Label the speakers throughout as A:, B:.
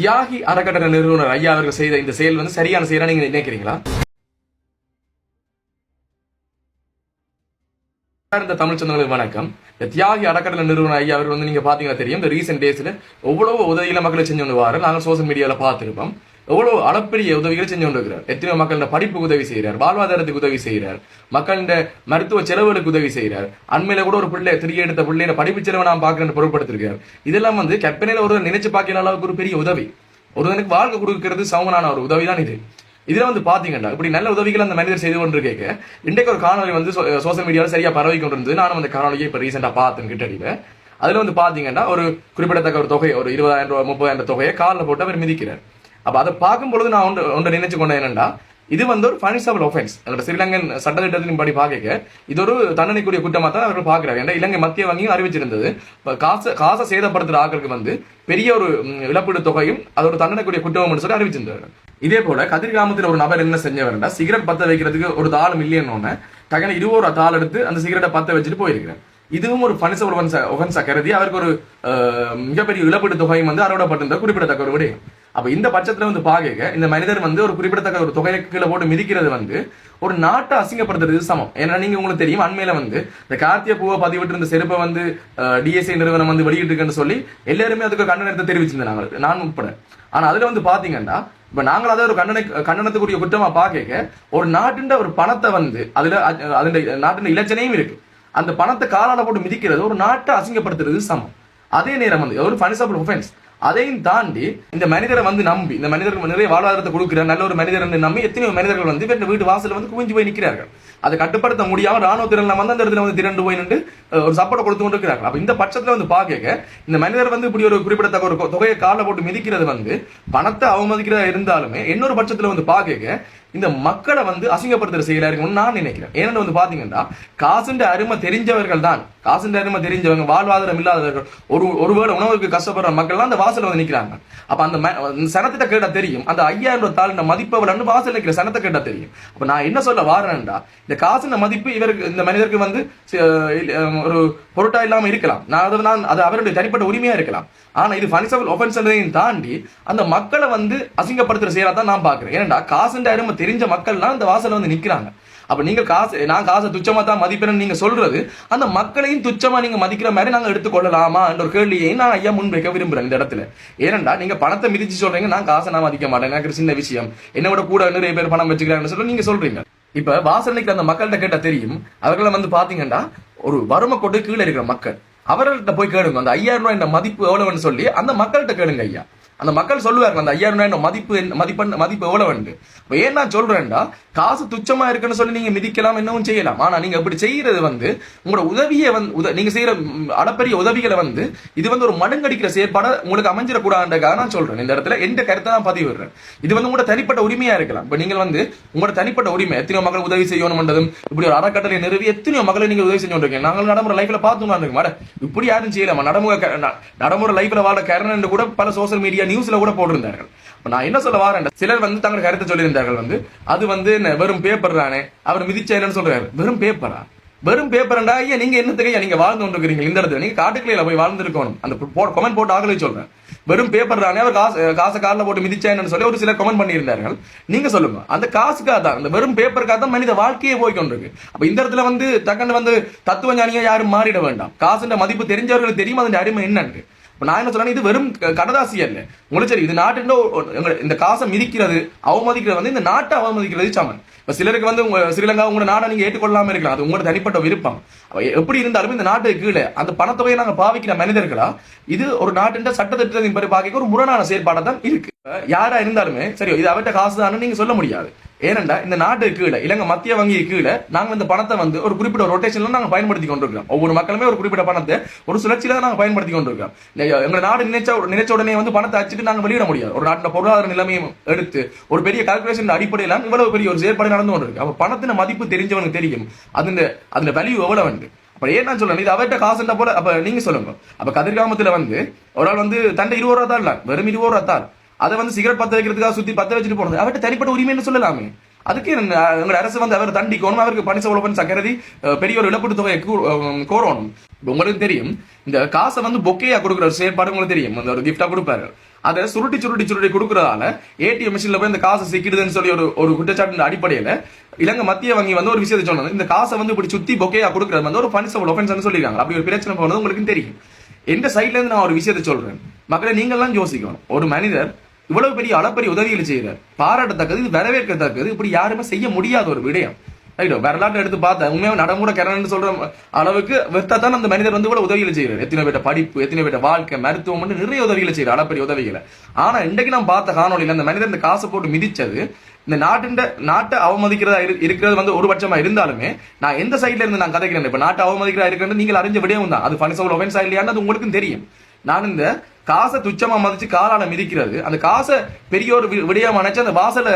A: தியாகி அறக்கட்டளை நிறுவனர் ஐயா அவர்கள் செய்த இந்த செயல் வந்து சரியான செயலா நீங்க நினைக்கிறீங்களா? இந்த தமிழ் சொந்தங்களுக்கு வணக்கம். இந்த தியாகி அறக்கட்டளை நிறுவனர் ஐயா அவர்கள் வந்து நீங்க பாத்தீங்கன்னா தெரியும். இந்த ரீசெண்ட் டேஸ்ல எவ்வளவு உதவியில மக்களை செஞ்சு வந்து வாரு நாங்க சோசியல் மீடியால பார்த்துருப்போம். எவ்வளவு அளப்பெரிய உதவிகள் செஞ்சு கொண்டிருக்கிறார். எத்தனையோ மக்களோட படிப்புக்கு உதவி செய்கிறார் வாழ்வாதாரத்துக்கு உதவி செய்கிறார் மக்களின் மருத்துவ செலவுகளுக்கு உதவி செய்கிறார். அண்மையில கூட ஒரு பிள்ளை திரிய எடுத்த பிள்ளையில படிப்பு செலவு நான் பார்க்கறேன் பொருட்படுத்திருக்கார் இதெல்லாம் வந்து கற்பனையில ஒருவர் நினைச்சு பார்க்கிற அளவுக்கு ஒரு பெரிய உதவி. ஒருவனுக்கு வாழ்க்கை கொடுக்கிறது சமனான ஒரு உதவி தான் இது. இதுல வந்து பாத்தீங்கன்னா இப்படி நல்ல உதவிகள் அந்த மனிதர் செய்து கொண்டு கேட்க இன்றைக்கு ஒரு காணொலி வந்து சோசியல் மீடியாவில் சரியா பரவி கொண்டிருந்தது. நானும் அந்த காணொலியை இப்ப ரீசெண்டா பார்த்தேன் கிட்டடியில அதுல வந்து பாத்தீங்கன்னா ஒரு குறிப்பிடத்தக்க ஒரு தொகை ஒரு இருபதாயிரம் ரூபாய் முப்பதாயிரம் தொகையை காலில் போட்டு அவர் மிதிக்கிறார். அப்போ அதை பார்க்கும் பொழுது நான் ஒன்று ஒன்று நினைச்சு கொண்டேன் என்னென்னா இது வந்து ஒரு பனிசபிள் ஒஃபென்ஸ் அதோட ஸ்ரீலங்கன் சட்டத்திட்டத்தின் படி பார்க்க இது ஒரு தண்டனைக்குரிய குற்றமாக தான் அவர்கள் பார்க்கிறாங்க ஏன்னா இலங்கை மத்திய வங்கியும் அறிவிச்சிருந்தது இப்போ காசை காசை சேதப்படுத்துற ஆக்களுக்கு வந்து பெரிய ஒரு இழப்பீடு தொகையும் அது ஒரு தண்டனைக்குரிய குற்றம்னு சொல்லி அறிவிச்சிருந்தாங்க இதே போல கதிர்காமத்தில் ஒரு நபர் என்ன செஞ்சவர்னா சிகரெட் பத்த வைக்கிறதுக்கு ஒரு தாள் மில்லியன் ஒன்று டக்குனு இருபது ரூபா தாள் எடுத்து அந்த சிகரெட்டை பத்த வச்சுட்டு போயிருக்கிறேன் இதுவும் ஒரு பனிச ஒஃபென்ஸ் ஒஃபென்ஸா கருதி அவருக்கு ஒரு அஹ், மிகப்பெரிய இழப்பீடு தொகையும் வந்து அறவிடப்பட்டிருந்த குறிப்பிடத்தக்க ஒரு விடயம் அப்ப இந்த பட்சத்துல வந்து பாக்க இந்த மனிதர் வந்து ஒரு குறிப்பிடத்தக்க ஒரு தொகையை கீழே போட்டு மிதிக்கிறது வந்து ஒரு நாட்டை அசிங்கப்படுத்துறது சமம். ஏன்னா நீங்க உங்களுக்கு தெரியும் அண்மையில வந்து இந்த கார்த்திய பூவை பதிவிட்டு இருந்த செருப்பை வந்து டிஎஸ்ஐ நிறுவனம் வந்து வெளியிட்டு இருக்குன்னு சொல்லி எல்லாருமே அதுக்கு ஒரு கண்டனத்தை தெரிவிச்சிருந்தாங்க நான் உட்பட. ஆனா அதுல வந்து பாத்தீங்கன்னா இப்ப நாங்கள் அதை ஒரு கண்டன கண்டனத்துக்குரிய குற்றமா பாக்க ஒரு நாட்டின் ஒரு பணத்தை வந்து அதுல அதன் நாட்டின் இலச்சனையும் இருக்கு. அந்த பணத்தை காலால போட்டு மிதிக்கிறது ஒரு நாட்டை அசிங்கப்படுத்துறது சமம். அதே நேரம் வந்து ஒரு பனிசபிள் ஒஃபென்ஸ் அதையும் தாண்டி இந்த மனிதரை வந்து நம்பி இந்த மனிதருக்கு நிறைய வாழ்வாதாரத்தை கொடுக்கிற நல்ல ஒரு மனிதர் நம்பி எத்தனையோ மனிதர்கள் வந்து இந்த வீட்டு வாசல்ல வந்து குவிஞ்சு போய் நிற்கிறார்கள் அதை கட்டுப்படுத்த முடியாம ராணுவ திறன் வந்து அந்த இடத்துல வந்து திரண்டு போய் நின்று ஒரு சப்போர்ட் கொடுத்து கொண்டு இருக்கிறார்கள் அப்ப இந்த பட்சத்துல வந்து பாக்க இந்த மனிதர் வந்து இப்படி ஒரு குறிப்பிடத்தக்க ஒரு தொகையை காலை போட்டு மிதிக்கிறது வந்து பணத்தை அவமதிக்கிறதா இருந்தாலுமே இன்னொரு பட்சத்துல வந்து பாக்க இந்த மக்களை வந்து அசிங்கப்படுத்துற செயலா இருக்கணும்னு நான் நினைக்கிறேன். ஏன்னு வந்து பாத்தீங்கன்னா காசுன்ற அருமை தெரிஞ்சவர்கள் தான். காசுன்ற அருமை தெரிஞ்சவங்க வாழ்வாதாரம் இல்லாதவர்கள் ஒரு ஒருவேளை உணவுக்கு கஷ்டப்படுற மக்கள் அந்த வாசல்ல வந்து நிக்கிறாங்க. அப்ப அந்த சனத்திட்ட சனத்தை கேட்டா தெரியும். அந்த ஐயாயிரம் ரூபாய் தாள் மதிப்பு வாசல் நிக்கிற சனத்தை கேட்டா தெரியும். அப்ப நான் என்ன சொல்ல வாரேன்டா இந்த காசுன மதிப்பு இவருக்கு இந்த மனிதருக்கு வந்து ஒரு பொருட்டா இல்லாம இருக்கலாம். நான் அதை நான் அது அவருடைய தனிப்பட்ட உரிமையா இருக்கலாம். ஆனா இது பனிசபிள் ஒஃபென்ஸ் தாண்டி அந்த மக்களை வந்து அசிங்கப்படுத்துற செயலா தான் நான் பாக்குறேன் ஏன்டா காசுன்ற அருமை தெரிஞ்ச மக்கள்லாம் அந்த வாசல்ல வந்து நிக்கிறாங்க. அப்ப நீங்க காசு நான் காசை துச்சமா தான் மதிப்பேன்னு நீங்க சொல்றது அந்த மக்களையும் துச்சமா நீங்க மதிக்கிற மாதிரி நாங்க எடுத்துக்கொள்ளலாமா என்ற ஒரு கேள்வியை நான் ஐயா முன்வைக்க விரும்புறேன் இந்த இடத்துல. ஏனண்டா நீங்க பணத்தை மிதிச்சு சொல்றீங்க நான் காசை நான் மதிக்க மாட்டேன் எனக்கு சின்ன விஷயம். என்னோட கூட நிறைய பேர் பணம் வச்சுக்கிறாங்கன்னு சொல்லி நீங்க சொல்றீங்க. இப்ப வாசல் அந்த மக்கள்கிட்ட கேட்ட தெரியும் அவர்களை வந்து பாத்தீங்கன்னா ஒரு வறுமை கொண்டு கீழே இருக்கிற மக்கள். அவர்கள்ட்ட போய் கேளுங்க அந்த ஐயாயிரம் ரூபாய் இந்த மதிப்பு எவ்வளவுன்னு சொல்லி அந்த மக்கள்கிட்ட கேளுங்க ஐயா. அந்த மக்கள் சொல்லுவார்கள் அந்த ஐயாயிரம் ரூபாய் மதிப்பு மதிப்பெண் மதிப்பு எவ்வளவு இப்ப ஏன் நான் சொல்றேன்டா காசு துச்சமா இருக்குன்னு சொல்லி நீங்க மிதிக்கலாம் என்னவும் செய்யலாம். ஆனா நீங்க அப்படி செய்யறது வந்து உங்களோட உதவியை வந்து உத- நீங்க செய்யற அடப்பெரிய அளப்பரிய உதவிகளை வந்து இது வந்து ஒரு மடங்கடிக்கிற செயற்பாட உங்களுக்கு அமைஞ்சிடக்கூடாதுன்றக்காக நான் சொல்றேன். இந்த இடத்துல எந்த கருத்தை நான் பதிவு விடுறேன். இது வந்து உங்களோட தனிப்பட்ட உரிமையா இருக்கலாம். இப்ப நீங்கள் வந்து உங்களோட தனிப்பட்ட உரிமை எத்தனையோ மக்கள் உதவி செய்யணும்ன்றதும் இப்படி ஒரு அறக்கட்டளை நிறுவி எத்தனையோ மக்களை நீங்க உதவி செஞ்சு நாங்கள் நடைமுறை லைஃப்ல பார்த்து மேடம் இப்படி யாரும் செய்யலாமா நடைமுறை நடைமுறை லைஃப்ல வாழ கரண் கூட பல சோசியல் மீடியா நியூஸ்ல கூட போட்டிருந்தார்கள். நான் என்ன சொல்ல வரேன் சிலர் வந்து தங்கள் கருத்தை சொல்லியிருந்தார்கள் வந்து அது வந்து வெறும் பேப்பர் தானே அவர் என்னன்னு சொல்றாரு. வெறும் பேப்பரா வெறும் பேப்பர்ண்டா ஐயா நீங்க என்னத்துக்கு ஐயா நீங்க வாழ்ந்து கொண்டிருக்கிறீங்க இந்த இடத்துல? நீங்க காட்டுக்கலையில போய் வாழ்ந்துருக்கணும். அந்த கமெண்ட் போட்டு ஆகலை சொல்றேன். வெறும் பேப்பர் தானே அவர் காசு காசை கார்ல போட்டு மிதிச்சேன்னு சொல்லி ஒரு சிலர் கமெண்ட் பண்ணியிருந்தார்கள். நீங்க சொல்லுங்க அந்த காசுக்காக தான் அந்த வெறும் பேப்பருக்காக தான் மனித வாழ்க்கையே போய் கொண்டிருக்கு. அப்ப இந்த இடத்துல வந்து டக்குன்னு வந்து தத்துவ ஞானியா யாரும் மாறிட வேண்டாம். காசுன்ற மதிப்பு தெரிஞ்சவர்களுக்கு தெரியும்? அதன் அருமை என்னன்னு? இப்போ நான் என்ன சொல்றேன் இது வெறும் கடதாசி அல்ல. உங்களுக்கு சரி இது நாட்டின் இந்த காசை மிதிக்கிறது அவமதிக்கிறது வந்து இந்த நாட்டை அவமதிக்கிறது சமன். இப்போ சிலருக்கு வந்து உங்க ஸ்ரீலங்கா உங்களோட நாடை நீங்க ஏற்றுக்கொள்ளாம இருக்கலாம். அது உங்களோட தனிப்பட்ட விருப்பம். எப்படி இருந்தாலும் இந்த நாட்டுக்கு கீழே அந்த பணத்தொகையை நாங்க பாவிக்கிற மனிதர்களா இது ஒரு நாட்டின் சட்டத்திட்டத்தின் படி பாக்க ஒரு முரணான செயற்பாடா தான் இருக்கு யாரா இருந்தாலுமே சரி இது அவர்கிட்ட காசு தானே நீங்க சொல்ல முடியாது. ஏனண்டா இந்த நாட்டு கீழே இலங்கை மத்திய வங்கி கீழே நாங்கள் இந்த பணத்தை வந்து ஒரு குறிப்பிட்ட ரொட்டேஷன்ல நாங்கள் பயன்படுத்தி கொண்டிருக்கிறோம். ஒவ்வொரு மக்களுமே ஒரு குறிப்பிட்ட பணத்தை ஒரு சுழற்சியில தான் பயன்படுத்தி கொண்டிருக்கிறோம். எங்க நாடு நினைச்ச நினைச்ச உடனே வந்து பணத்தை அச்சுட்டு நாங்கள் வெளியிட முடியாது. ஒரு நாட்டின் பொருளாதார நிலைமையும் எடுத்து ஒரு பெரிய கால்குலேஷன் அடிப்படையில இவ்வளவு பெரிய ஒரு செயற்பாடு நடந்து கொண்டிருக்கு. அப்ப பணத்தின மதிப்பு தெரிஞ்சவனுக்கு தெரியும். அதுல அதுல வேல்யூ எவ்வளவு வந்து அப்ப ஏன் நான் சொல்லணும் இது அவர்கிட்ட காசுன்ற போல அப்ப நீங்க சொல்லுங்க. அப்ப கதிர்காமத்துல வந்து ஒரு ஆள் வந்து தண்டை இருபது ரூபா தான் இல்ல வெறும் இருபது ரூபா தான். அதை வந்து சிகரெட் பத்த வைக்கிறதுக்காக சுத்தி பத்த வச்சுட்டு போனது. அவர்கிட்ட தனிப்பட்ட உரிமைன்னு சொல்லலாமே. அதுக்கு எங்க அரசு வந்து அவர் தண்டிக்கணும் அவருக்கு பணி உழப்பன் சக்கரதி பெரிய ஒரு இழப்பீட்டு தொகையை கோரணும். உங்களுக்கு தெரியும் இந்த காசை வந்து பொக்கையா கொடுக்குற செயற்பாடு உங்களுக்கு தெரியும். அந்த ஒரு கிஃப்டா கொடுப்பாரு. அதை சுருட்டி சுருட்டி சுருட்டி கொடுக்கறதால ஏடிஎம் மிஷின்ல போய் இந்த காசு சிக்கிடுதுன்னு சொல்லி ஒரு ஒரு குற்றச்சாட்டின் அடிப்படையில இலங்கை மத்திய வங்கி வந்து ஒரு விஷயத்தை சொன்னது. இந்த காசை வந்து இப்படி சுத்தி பொக்கையா கொடுக்கறது வந்து ஒரு பனிசபிள் ஒஃபென்ஸ் சொல்லிருக்காங்க அப்படி ஒரு பிரச்சனை போனது உங்களுக்கு தெரியும். எந்த சைட்ல இருந்து நான் ஒரு விஷயத்தை சொல்றேன். மக்களை நீங்கள்லாம் யோசிக்கணும். ஒரு மனிதர் இவ்வளவு பெரிய அளப்பரிய உதவிகள் செய்யறார் பாராட்டத்தக்கது இது வரவேற்கத்தக்கது. இப்படி யாருமே செய்ய முடியாத ஒரு விடயம். ரைட்டோ வரலாற்றை எடுத்து பார்த்தேன் உண்மையாக நடமுறை கரணன்னு சொல்ற அளவுக்கு வெத்தத்தான் அந்த மனிதர் வந்து கூட உதவிகளை செய்யறாரு எத்தனை பேட்ட படிப்பு எத்தனை பேட்ட வாழ்க்கை மருத்துவம் நிறைய உதவிகளை செய்யறாரு அளப்பரிய உதவிகளை. ஆனா இன்றைக்கு நான் பார்த்த காணொலியில் அந்த மனிதர் இந்த காசை போட்டு மிதிச்சது இந்த நாட்டின் நாட்டை அவமதிக்கிறதா இரு- இருக்கிறது வந்து ஒரு பட்சமா இருந்தாலுமே நான் எந்த சைட்ல இருந்து நான் கதைக்கிறேன்? இப்ப நாட்டை அவமதிக்கிறதா இருக்கிறது நீங்கள் அறிஞ்ச விடயம் தான் அது பனிசவல் ஒஃபென்ஸா இல்லையான்னு அது உங்களுக்கும் தெரியும். நான் இந்த காசை துச்சமா மதிச்சு காலால மிதிக்கிறது அந்த காசை பெரிய ஒரு வி- விடயமா நினைச்சு அந்த வாசல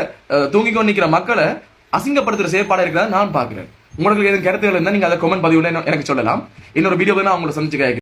A: தூங்கி கொண்டு நிக்கிற மக்களை அசிங்கப்படுத்துற செயற்பாடு இருக்கிறதா நான் பாக்குறேன் உங்களுக்கு எதுவும் கருத்துகள் இருந்தா நீங்க அதை கமெண்ட் பதிவுல எனக்கு சொல்லலாம். இன்னொரு வீடியோ நான் உங்களை சந்திச்சு கேட்கிறேன்.